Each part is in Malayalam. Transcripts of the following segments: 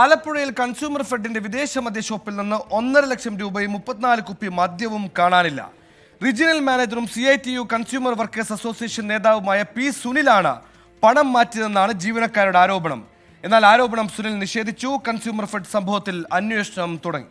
ആലപ്പുഴയിൽ കൺസ്യൂമർ ഫെഡിന്റെ വിദേശ മദ്യ ഷോപ്പിൽ നിന്ന് ഒന്നര ലക്ഷം രൂപയും മുപ്പത്തിനാല് കുപ്പി മദ്യവും കാണാനില്ല. Regional മാനേജറും C I T U consumer workers association നേതാവുമായ പി സുനിലാണ് പണം മാറ്റിയതെന്നാണ് ജീവനക്കാരുടെ ആരോപണം. എന്നാൽ ആരോപണം സുനിൽ നിഷേധിച്ചു. കൺസ്യൂമർ ഫെഡ് സംഭവത്തിൽ അന്വേഷണം തുടങ്ങി.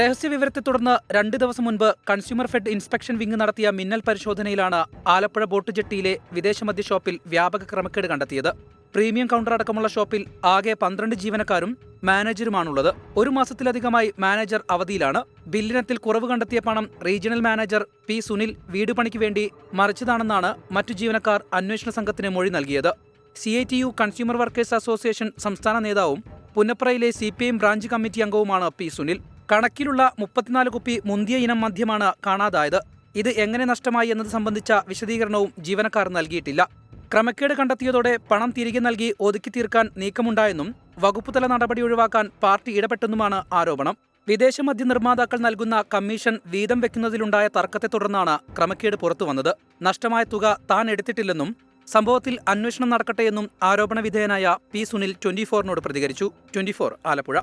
രഹസ്യവിവരത്തെ തുടർന്ന് രണ്ട് ദിവസം മുൻപ് കൺസ്യൂമർ ഫെഡ് ഇൻസ്പെക്ഷൻ വിംഗ് നടത്തിയ മിന്നൽ പരിശോധനയിലാണ് ആലപ്പുഴ ബോട്ട് ജെട്ടിയിലെ വിദേശ മദ്യ ഷോപ്പിൽ വ്യാപക ക്രമക്കേട് കണ്ടെത്തിയത്. പ്രീമിയം കൗണ്ടർ അടക്കമുള്ള ഷോപ്പിൽ ആകെ പന്ത്രണ്ട് ജീവനക്കാരും മാനേജരുമാണുള്ളത്. ഒരു മാസത്തിലധികമായി മാനേജർ അവധിയിലാണ്. ബില്ലിനത്തിൽ കുറവ് കണ്ടെത്തിയ പണം റീജിയണൽ മാനേജർ പി സുനിൽ വീട് പണിക്ക് വേണ്ടി മറിച്ചതാണെന്നാണ് മറ്റു ജീവനക്കാർ അന്വേഷണ സംഘത്തിന് മൊഴി നൽകിയത്. C I T U consumer workers association സംസ്ഥാന നേതാവും പുന്നപ്രയിലെ C P M branch committee അംഗവുമാണ് P Sunil. കണക്കിലുള്ള മുപ്പത്തിനാല് കുപ്പി മുന്തിയ ഇനം മദ്യമാണ് കാണാതായത്. ഇത് എങ്ങനെ നഷ്ടമായി എന്നത് സംബന്ധിച്ച വിശദീകരണവും ജീവനക്കാർ നൽകിയിട്ടില്ല. ക്രമക്കേട് കണ്ടെത്തിയതോടെ പണം തിരികെ നൽകി ഒതുക്കി തീർക്കാൻ നീക്കമുണ്ടായെന്നും വകുപ്പുതല നടപടി ഒഴിവാക്കാൻ പാർട്ടി ഇടപെട്ടെന്നുമാണ് ആരോപണം. വിദേശ മദ്യ നിർമ്മാതാക്കൾ നൽകുന്ന കമ്മീഷൻ വീതം വെക്കുന്നതിലുണ്ടായ തർക്കത്തെ തുടർന്നാണ് ക്രമക്കേട് പുറത്തുവന്നത് നഷ്ടമായ തുക താൻ എടുത്തിട്ടില്ലെന്നും സംഭവത്തിൽ അന്വേഷണം നടക്കട്ടെയെന്നും ആരോപണ വിധേയനായ പി സുനിൽ ട്വന്റി ഫോറിനോട് പ്രതികരിച്ചു. Twenty four Alappuzha.